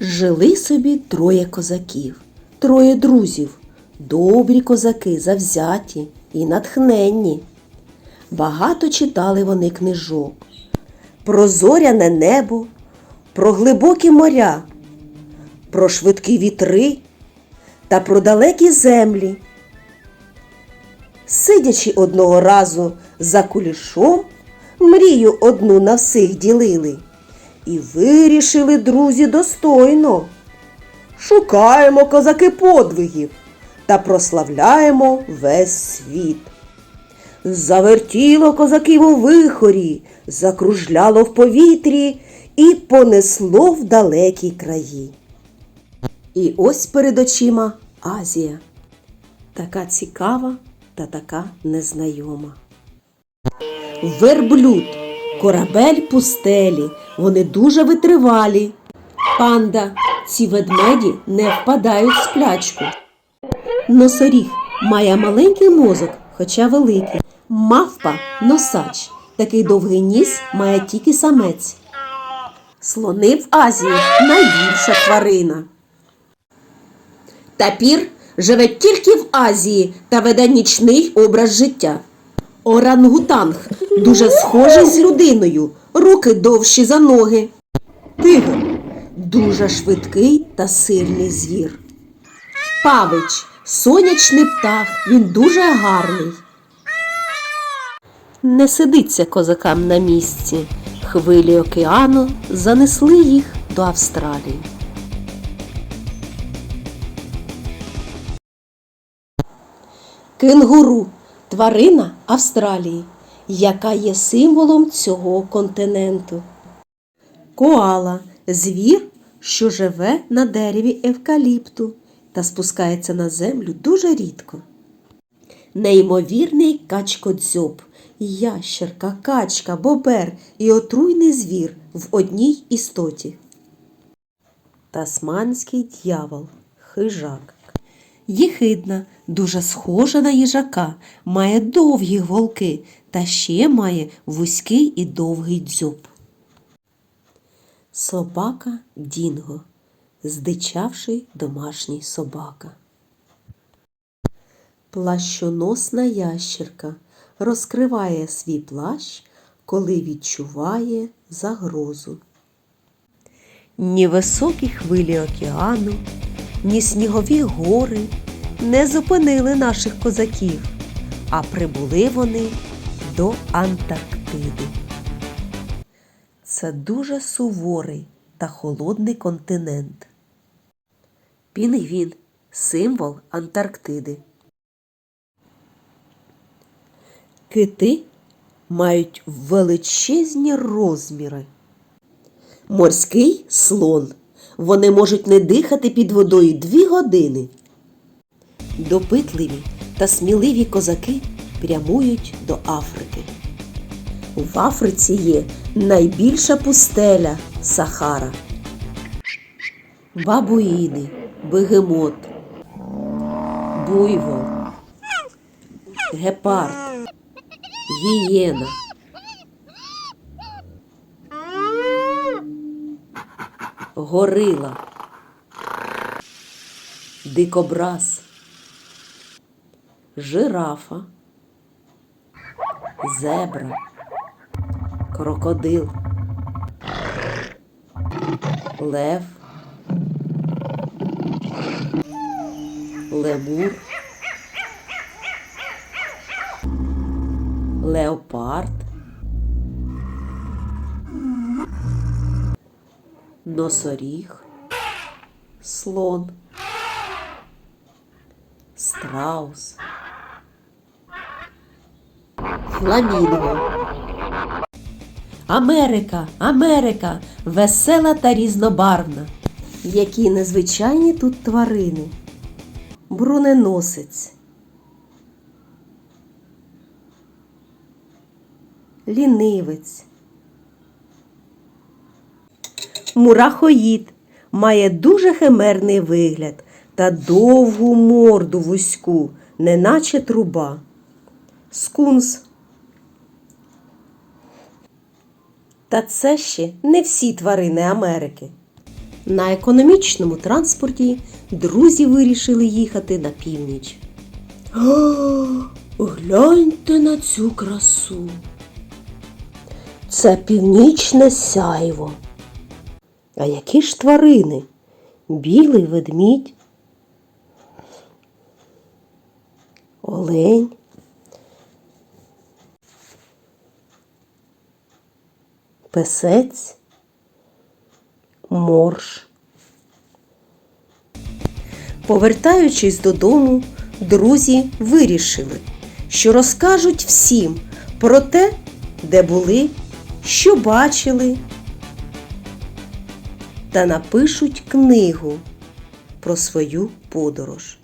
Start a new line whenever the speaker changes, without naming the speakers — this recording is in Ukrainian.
Жили собі троє козаків, троє друзів, добрі козаки, завзяті і натхненні. Багато читали вони книжок про зоряне небо, про глибокі моря, про швидкі вітри та про далекі землі. Сидячи одного разу за кулішом, мрію одну на всіх ділили. І вирішили друзі достойно. Шукаємо козаки подвигів та прославляємо весь світ. Завертіло козаків у вихорі, закружляло в повітрі і понесло в далекі краї. І ось перед очима Азія, така цікава та така незнайома. Верблюд, корабель пустелі, вони дуже витривалі. Панда, ці ведмеді не впадають в сплячку. Носоріг має маленький мозок, хоча великий. Мавпа носач. Такий довгий ніс має тільки самець. Слони в Азії найбільша тварина. Тапір живе тільки в Азії та веде нічний образ життя. Орангутанг дуже схожий з людиною, руки довші за ноги. Тигр дуже швидкий та сильний звір. Павич сонячний птах, він дуже гарний. Не сидиться козакам на місці. Хвилі океану занесли їх до Австралії. Кенгуру тварина Австралії, яка є символом цього континенту. Коала звір, що живе на дереві евкаліпту та спускається на землю дуже рідко. Неймовірний качкодзьоб, ящерка, качка, бобер і отруйний звір в одній істоті. Тасманський дьявол, хижак. Єхидна, дуже схожа на їжака, має довгі голки та ще має вузький і довгий дзьоб. Собака Дінго, здичавший домашній собака. Плащоносна ящерка розкриває свій плащ, коли відчуває загрозу. Ні високі хвилі океану, ні снігові гори не зупинили наших козаків, а прибули вони до Антарктиди. Це дуже суворий та холодний континент. Пінгвін символ Антарктиди. Кити мають величезні розміри. Морський слон. Вони можуть не дихати під водою дві години. Допитливі та сміливі козаки прямують до Африки. В Африці є найбільша пустеля Сахара. Бабуїни, бегемот, буйвол, гепард, гієна. Горила, дикобраз, жирафа, зебра, крокодил, лев, лемур, леопард, носоріг, слон, страус, фламінго. Америка, Америка, весела та різнобарвна. Які незвичайні тут тварини. Бруненосець. Лінивець. Мурахоїд має дуже химерний вигляд та довгу морду вузьку, неначе труба. Скунс. Та це ще не всі тварини Америки. На економічному транспорті друзі вирішили їхати на північ. О, гляньте на цю красу. Це північне сяйво. А які ж тварини? Білий ведмідь, олень. Песець, морж. Повертаючись додому, друзі вирішили, що розкажуть всім про те, де були, що бачили, та напишуть книгу про свою подорож.